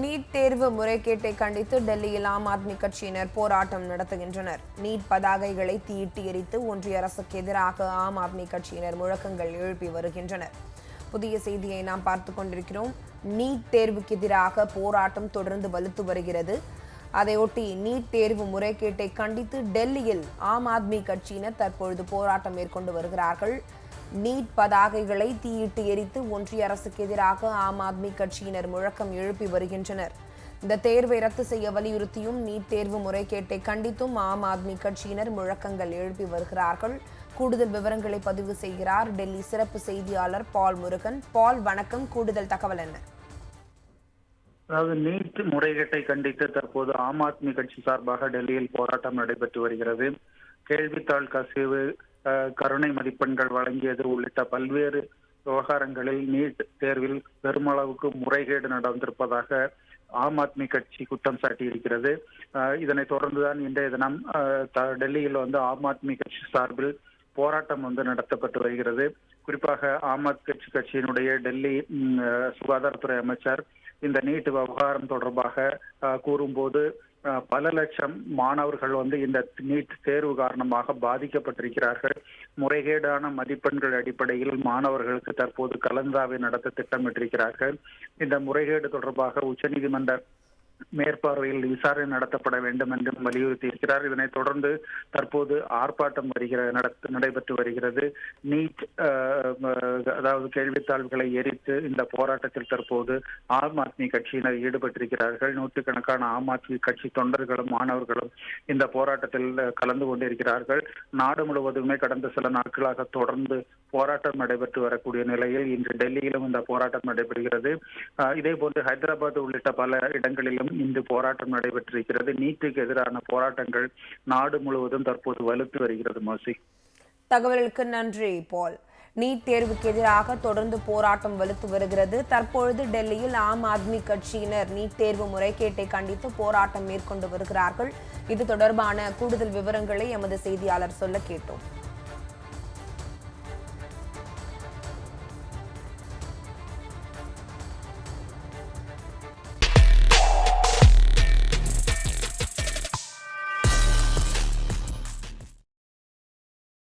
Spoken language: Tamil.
நீட் தேர்வு முறைகேட்டை கண்டித்து டெல்லியில் ஆம் ஆத்மி கட்சியினர் போராட்டம் நடத்துகின்றனர். நீட் பதாகைகளை தீயிட்டு எரித்து ஒன்றிய அரசுக்கு எதிராக ஆம் ஆத்மி கட்சியினர் முழக்கங்கள் எழுப்பி வருகின்றனர். புதிய செய்தியை நாம் பார்த்து கொண்டிருக்கிறோம். நீட் தேர்வுக்கு எதிராக போராட்டம் தொடர்ந்து வலுத்து வருகிறது. அதையொட்டி நீட் தேர்வு முறைகேட்டை கண்டித்து டெல்லியில் ஆம் ஆத்மி கட்சியினர் தற்பொழுது போராட்டம் மேற்கொண்டு வருகிறார்கள். நீட் பதாகைகளை தீயிட்டு எரித்து ஒன்றிய அரசுக்கு எதிராக ஆம் ஆத்மி கட்சியினர் முழக்கம் எழுப்பி வருகின்றனர். இந்த தேர்வை ரத்து செய்ய வலியுறுத்தியும் நீட் தேர்வு முறைகேட்டை கண்டித்தும் ஆம் ஆத்மி கட்சியினர் முழக்கங்கள் எழுப்பி வருகிறார்கள். கூடுதல் விவரங்களை பதிவு செய்கிறார் டெல்லி சிறப்பு செய்தியாளர் பால் முருகன். பால் வணக்கம். கூடுதல் தகவல் என்ன? அதாவது நீட் முறைகேட்டை கண்டித்து தற்போது ஆம் ஆத்மி கட்சி சார்பாக டெல்லியில் போராட்டம் நடைபெற்று வருகிறது. கேள்வித்தாள் கசிவு கருணை மதிப்பெண்கள் வழங்கியது உள்ளிட்ட பல்வேறு விவகாரங்களில் நீட் தேர்வில் பெருமளவுக்கு முறைகேடு நடந்திருப்பதாக ஆம் ஆத்மி கட்சி குற்றம் சாட்டியிருக்கிறது. இதனை இதனைத் தொடர்ந்துதான் இன்றைய தினம் அஹ், த- டெல்லியில் வந்து ஆம் ஆத்மி கட்சி சார்பில் போராட்டம் வந்து நடத்தப்பட்டு வருகிறது. குறிப்பாக ஆம் ஆத்மி கட்சி கட்சியினுடைய டெல்லி சுகாதாரத்துறை அமைச்சர் இந்த நீட் விவகாரம் தொடர்பாக கூறும்போது பல லட்சம் மாணவர்கள் வந்து இந்த நீட் தேர்வு காரணமாக பாதிக்கப்பட்டிருக்கிறார்கள். முறைகேடான மதிப்பெண்கள் அடிப்படையில் மாணவர்களுக்கு தற்போது கலந்தாவை நடத்த திட்டமிட்டிருக்கிறார்கள். இந்த முறைகேடு தொடர்பாக உச்சநீதிமன்ற மேற்பார்வையில் விசாரணை நடத்தப்பட வேண்டும் என்றும் வலியுறுத்தி இருக்கிறார் இதனைத் தொடர்ந்து தற்போது ஆர்ப்பாட்டம் வருகிற நடத்த நடைபெற்று வருகிறது. நீட் அதாவது கேள்வித்தாள்களை எரித்து இந்த போராட்டத்தில் தற்போது ஆம் ஆத்மி கட்சியினர் ஈடுபட்டிருக்கிறார்கள். நூற்றுக்கணக்கான ஆம் ஆத்மி கட்சி தொண்டர்களும் மாணவர்களும் இந்த போராட்டத்தில் கலந்து கொண்டிருக்கிறார்கள். நாடு முழுவதுமே கடந்த சில நாட்களாக தொடர்ந்து போராட்டம் நடைபெற்று வரக்கூடிய நிலையில் இன்று டெல்லியிலும் இந்த போராட்டம் நடைபெறுகிறது. இதே போன்று ஹைதராபாத் உள்ளிட்ட பல இடங்களிலும் இந்த போராட்டம் நடைபெற்றிருக்கிறது. நீட்டுக்கு எதிரான போராட்டங்கள் நாடு முழுவதும் தற்போது வலுத்து வருகிறது மோசி. தகவலுக்கு நன்றி பால். நீட் தேர்வுக்கு எதிராக தொடர்ந்து போராட்டம் வலுத்து வருகிறது. தற்பொழுது டெல்லியில் ஆம் ஆத்மி கட்சியினர் நீட் தேர்வு முறைகேட்டை கண்டித்து போராட்டம் மேற்கொண்டு வருகிறார்கள். இது தொடர்பான கூடுதல் விவரங்களை எமது செய்தியாளர் சொல்ல கேட்டோம்.